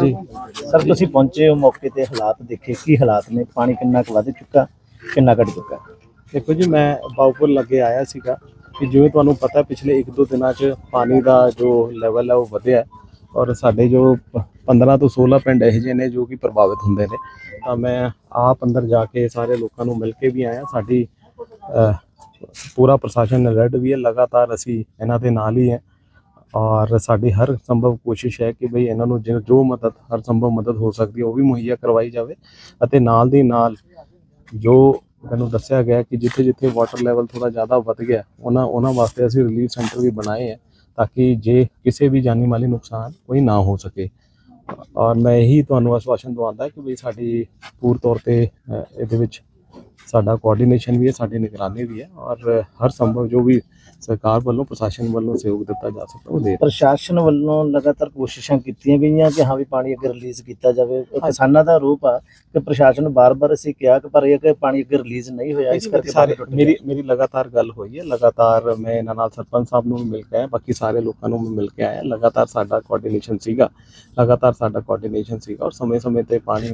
ਜੀ। ਸਰ, ਤੁਸੀਂ ਪਹੁੰਚੇ ਹੋ ਮੌਕੇ ਤੇ ਹਾਲਾਤ ਦੇਖੇ। ਕੀ ਹਾਲਾਤ ਨੇ? ਪਾਣੀ ਕਿੰਨਾ ਕੁ ਵੱਧ ਚੁੱਕਾ, ਕਿੰਨਾ ਘਟ ਚੁੱਕਾ? ਦੇਖੋ ਜੀ, ਮੈਂ ਬਾਉਪੁਰ ਲੱਗੇ ਆਇਆ ਸੀਗਾ ਕਿ ਜਿਵੇਂ ਤੁਹਾਨੂੰ ਪਤਾ, ਪਿਛਲੇ 1-2 ਦਿਨਾਂ 'ਚ ਪਾਣੀ ਦਾ ਜੋ ਲੈਵਲ ਹੈ ਉਹ ਵਧਿਆ ਔਰ ਸਾਡੇ ਜੋ ਪ- 15 ਤੋਂ 16 ਪਿੰਡ ਇਹੋ ਜਿਹੇ ਨੇ ਜੋ ਕਿ ਪ੍ਰਭਾਵਿਤ ਹੁੰਦੇ ਨੇ। ਤਾਂ ਮੈਂ ਆਪ ਅੰਦਰ ਜਾ ਕੇ ਸਾਰੇ ਲੋਕਾਂ ਨੂੰ ਮਿਲ ਕੇ ਵੀ ਆਇਆ। ਸਾਡੀ ਪੂਰਾ ਪ੍ਰਸ਼ਾਸਨ ਅਲਰਟ ਵੀ ਹੈ। ਲਗਾਤਾਰ ਅਸੀਂ ਇਹਨਾਂ ਦੇ ਨਾਲ ਹੀ ਹੈ। ਔਰ ਸਾਡੀ ਹਰ ਸੰਭਵ ਕੋਸ਼ਿਸ਼ ਹੈ ਕਿ ਭਈ ਇਹਨਾਂ ਨੂੰ ਜੋ ਜੋ ਮਦਦ, ਹਰ ਸੰਭਵ ਮਦਦ ਹੋ ਸਕਦੀ ਹੈ, ਉਹ ਵੀ ਮੁਹੱਈਆ ਕਰਵਾਈ ਜਾਵੇ ਅਤੇ ਨਾਲ ਦੀ ਨਾਲ ਜੋ ਮੈਨੂੰ ਦੱਸਿਆ ਗਿਆ ਕਿ ਜਿੱਥੇ ਜਿੱਥੇ ਵਾਟਰ ਲੈਵਲ ਥੋੜਾ ਜ਼ਿਆਦਾ ਵੱਧ ਗਿਆ, ਉਹਨਾਂ ਉਹਨਾਂ ਵਾਸਤੇ ਅਸੀਂ ਰਿਲੀਫ ਸੈਂਟਰ ਵੀ ਬਣਾਏ ਹੈ ਤਾਂ ਕਿ ਜੇ ਕਿਸੇ ਵੀ ਜਾਨੀ ਮਾਲੀ ਨੁਕਸਾਨ ਕੋਈ ਨਾ ਹੋ ਸਕੇ। ਔਰ ਮੈਂ ਇਹੀ ਤੁਹਾਨੂੰ ਆਸ਼ਵਾਸਨ ਦਵਾਉਂਦਾ ਕਿ ਵੀ ਸਾਡੀ ਪੂਰ ਤੌਰ ਤੇ ਇਹਦੇ ਵਿੱਚ ਸਾਡਾ ਕੋਆਰਡੀਨੇਸ਼ਨ ਵੀ ਹੈ ਸਾਡੀ ਨਿਗਰਾਨੀ ਵੀ ਹੈ ਔਰ ਹਰ ਸੰਭਵ ਜੋ ਵੀ ਸਰਕਾਰ ਵੱਲੋਂ ਪ੍ਰਸ਼ਾਸਨ ਵੱਲੋਂ ਸਹਿਯੋਗ ਦਿੱਤਾ ਜਾ ਸਕਦਾ ਉਹ ਦੇ ਪ੍ਰਸ਼ਾਸਨ ਵੱਲੋਂ ਲਗਾਤਾਰ ਕੋਸ਼ਿਸ਼ਾਂ ਕੀਤੀਆਂ ਗਈਆਂ ਕਿ ਹਾਂ ਵੀ ਪਾਣੀ ਅੱਗੇ ਰਿਲੀਜ਼ ਕੀਤਾ ਜਾਵੇ। ਕਿਸਾਨਾਂ ਦਾ ਰੂਪ ਆ ਕਿ ਪ੍ਰਸ਼ਾਸਨ ਨੂੰ ਬਾਰ-ਬਾਰ ਅਸੀਂ ਕਿਹਾ ਕਿ ਪਰ ਇਹ ਕਿ ਪਾਣੀ ਅੱਗੇ ਰਿਲੀਜ਼ ਨਹੀਂ ਹੋਇਆ ਇਸ ਕਰਕੇ। ਮੇਰੀ ਮੇਰੀ ਲਗਾਤਾਰ ਗੱਲ ਹੋਈ ਹੈ ਲਗਾਤਾਰ ਮੈਂ ਇਹਨਾਂ ਨਾਲ ਸਰਪੰਚ ਸਾਹਿਬ ਨੂੰ ਵੀ ਮਿਲ ਕੇ ਆਇਆ ਬਾਕੀ ਸਾਰੇ ਲੋਕਾਂ ਨੂੰ ਵੀ ਮਿਲ ਕੇ ਆਇਆ ਲਗਾਤਾਰ ਸਾਡਾ ਕੋਆਰਡੀਨੇਸ਼ਨ ਸੀਗਾ ਲਗਾਤਾਰ ਸਾਡਾ ਕੋਆਰਡੀਨੇਸ਼ਨ ਸੀਗਾ ਔਰ ਸਮੇਂ-ਸਮੇਂ ਤੇ ਪਾਣੀ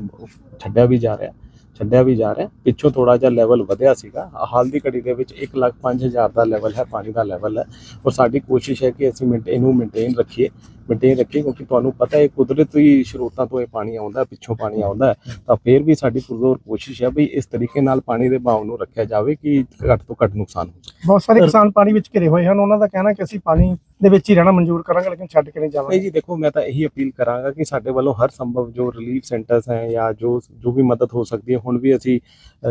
ਛੱਡਿਆ ਵੀ ਜਾ ਰਿਹਾ। ਛੱਡਿਆ ਵੀ ਜਾ ਰਿਹਾ ਪਿੱਛੋਂ ਥੋੜਾ ਜਿਹਾ ਲੈਵਲ ਵਧਿਆ ਸੀਗਾ। ਹਾਲ ਦੀ ਘੜੀ ਦੇ ਵਿੱਚ 1 ਲੱਖ 5000 ਦਾ ਲੈਵਲ ਹੈ, ਪਾਣੀ ਦਾ ਲੈਵਲ ਹੈ। ਔਰ ਸਾਡੀ ਕੋਸ਼ਿਸ਼ ਹੈ ਕਿ ਅਸੀਂ ਮੇਨਟੇਨ ਇਹਨੂੰ ਮੇਨਟੇਨ ਰੱਖੀਏ। ਮੇਨਟੇਨ ਰੱਖੀਏ ਕਿਉਂਕਿ ਤੁਹਾਨੂੰ ਪਤਾ ਹੈ ਕੁਦਰਤੀ ਸਰੋਤਾਂ ਤੋਂ ਇਹ ਪਾਣੀ ਆਉਂਦਾ ਪਿੱਛੋਂ ਪਾਣੀ ਆਉਂਦਾ ਤਾਂ ਫਿਰ ਵੀ ਸਾਡੀ ਪੁਰਜ਼ੋਰ ਕੋਸ਼ਿਸ਼ ਹੈ ਵੀ ਇਸ ਤਰੀਕੇ ਨਾਲ ਪਾਣੀ ਦੇ ਬਹਾਵ ਨੂੰ ਰੱਖਿਆ ਜਾਵੇ ਕਿ ਘੱਟ ਤੋਂ ਘੱਟ ਨੁਕਸਾਨ ਹੋ ਬਹੁਤ ਸਾਰੇ ਕਿਸਾਨ ਪਾਣੀ ਵਿੱਚ ਘਿਰੇ ਹੋਏ ਹਨ ਉਹਨਾਂ ਦਾ ਕਹਿਣਾ ਕਿ ਅਸੀਂ ਪਾਣੀ ਦੇ ਵਿੱਚ ਹੀ ਰਹਿਣਾ ਮਨਜ਼ੂਰ ਕਰਾਂਗੇ ਲੇਕਿਨ ਛੱਡ ਕੇ ਨਹੀਂ ਨਹੀਂ ਜਾਵਾਂਗੇ ਜੀ ਦੇਖੋ ਮੈਂ ਤਾਂ ਇਹੀ ਅਪੀਲ ਕਰਾਂਗਾ ਕਿ ਸਾਡੇ ਵੱਲੋਂ ਹਰ ਸੰਭਵ ਜੋ ਰਿਲੀਫ ਸੈਂਟਰਸ ਹੈ ਜਾਂ ਜੋ ਜੋ ਵੀ ਮਦਦ ਹੋ ਸਕਦੀ ਹੈ ਹੁਣ ਵੀ ਅਸੀਂ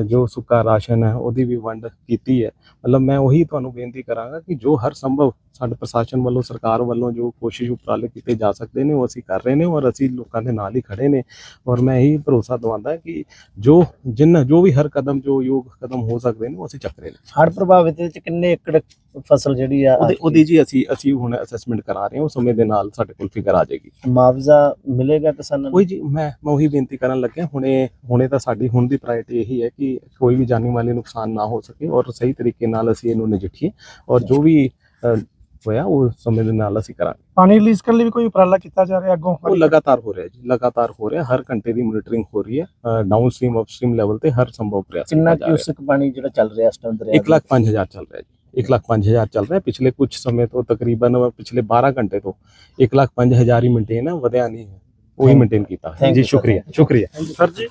ਜੋ ਸੁੱਕਾ ਰਾਸ਼ਨ ਹੈ ਉਹਦੀ ਵੀ ਵੰਡ ਕੀਤੀ ਹੈ। ਮਤਲਬ ਮੈਂ ਉਹੀ ਤੁਹਾਨੂੰ ਬੇਨਤੀ ਕਰਾਂਗਾ ਕਿ ਜੋ ਹਰ ਸੰਭਵ ਸਾਡੇ ਪ੍ਰਸ਼ਾਸਨ ਵੱਲੋਂ ਸਰਕਾਰ ਵੱਲੋਂ ਜੋ ਕੋਸ਼ਿਸ਼ ਉਪਰਾਲੇ ਕੀਤੇ ਜਾ ਸਕਦੇ ਨੇ ਉਹ ਅਸੀਂ ਕਰ ਰਹੇ ਨੇ ਔਰ ਅਸੀਂ ਲੋਕਾਂ ਦੇ ਨਾਲ ਹੀ ਖੜੇ ਨੇ ਔਰ ਮੈਂ ਇਹੀ ਭਰੋਸਾ ਦਵਾਉਂਦਾ ਕਿ ਜੋ ਜਿੰਨਾ ਜੋ ਵੀ ਹਰ ਕਦਮ ਜੋ ਯੋਗ ਕਦਮ ਹੋ ਸਕਦੇ ਨੇ ਉਹ ਅਸੀਂ ਚੱਕ ਰਹੇ ਨੇ। ਹੜ੍ਹ ਪ੍ਰਭਾਵਿਤ ਵਿੱਚ ਕਿੰਨੇ ਏਕੜ ਫਸਲ ਜਿਹੜੀ ਆ ਉਹਦੀ ਉਹਦੀ ਜੀ ਅਸੀਂ ਅਸੀਂ ਹੁਣ ਅਸੈਸਮੈਂਟ ਕਰਾ ਰਹੇ ਹਾਂ ਉਹ ਸਮੇਂ ਦੇ ਨਾਲ ਸਾਡੇ ਕੋਲ ਫਿਗਰ ਆ ਜਾਏਗੀ। ਮੁਆਵਜ਼ਾ ਮਿਲੇਗਾ ਕਿਸਾਨਾਂ ਨੂੰ? ਕੋਈ ਜੀ ਮੈਂ ਮੈਂ ਉਹੀ ਬੇਨਤੀ ਕਰਨ ਲੱਗਿਆ ਹੁਣੇ ਹੁਣੇ ਤਾਂ ਸਾਡੀ ਹੁਣ ਦੀ ਪ੍ਰਾਇੋਰਟੀ ਇਹੀ ਹੈ ਕਿ ਕੋਈ ਵੀ ਜਾਨੀ ਮਾਲੀ ਨੁਕਸਾਨ ਨਾ ਹੋ ਸਕੇ ਔਰ ਸਹੀ ਤਰੀਕੇ ਨਾਲ ਅਸੀਂ ਇਹਨੂੰ ਨਜਿੱਠੀਏ ਔਰ ਜੋ ਵੀ ਹੋਇਆ ਉਹ ਸਮੇਂ ਦੇ ਨਾਲ ਅਸੀਂ ਕਰਾਂਗੇ। ਪਾਣੀ ਰਿਲੀਜ਼ ਕਰਨ ਲਈ ਵੀ ਕੋਈ ਉਪਰਾਲਾ ਕੀਤਾ ਜਾ ਰਿਹਾ ਅੱਗੋਂ? ਉਹ ਲਗਾਤਾਰ ਹੋ ਰਿਹਾ ਜੀ ਲਗਾਤਾਰ ਹੋ ਰਿਹਾ ਹਰ ਘੰਟੇ ਦੀ ਮੋਨੀਟਰਿੰਗ ਹੋ ਰਹੀ ਹੈ। Down stream up stream level ਤੇ ਹਰ ਸੰਭਵ ਪ੍ਰਯਾਸ ਕਿੰਨਾ ਕਿਊਸਕ ਪਾਣੀ ਜਿਹੜਾ ਚੱਲ ਰਿਹਾ ਇਸ ਟਾਈਮ ਦਰਿਆ 1 ਲੱਖ 5000 ਚੱਲ ਰਿਹਾ ਜੀ 1 ਲੱਖ 5000 ਚੱਲ ਰਿਹਾ। ਪਿਛਲੇ ਕੁਝ ਸਮੇਂ ਤੋਂ ਤਕਰੀਬਨ ਪਿਛਲੇ 12 ਘੰਟੇ ਤੋਂ 1 ਲੱਖ 5000 ਹੀ ਮੇਨਟੇਨ ਹੈ ਵਧਿਆ ਨਹੀਂ ਹੈ। ਉਹੀ ਮੇਨਟੇਨ ਕੀਤਾ ਜੀ. ਸ਼ੁਕਰੀਆ ਸ਼ੁਕਰੀਆ। ਸਰ ਜੀ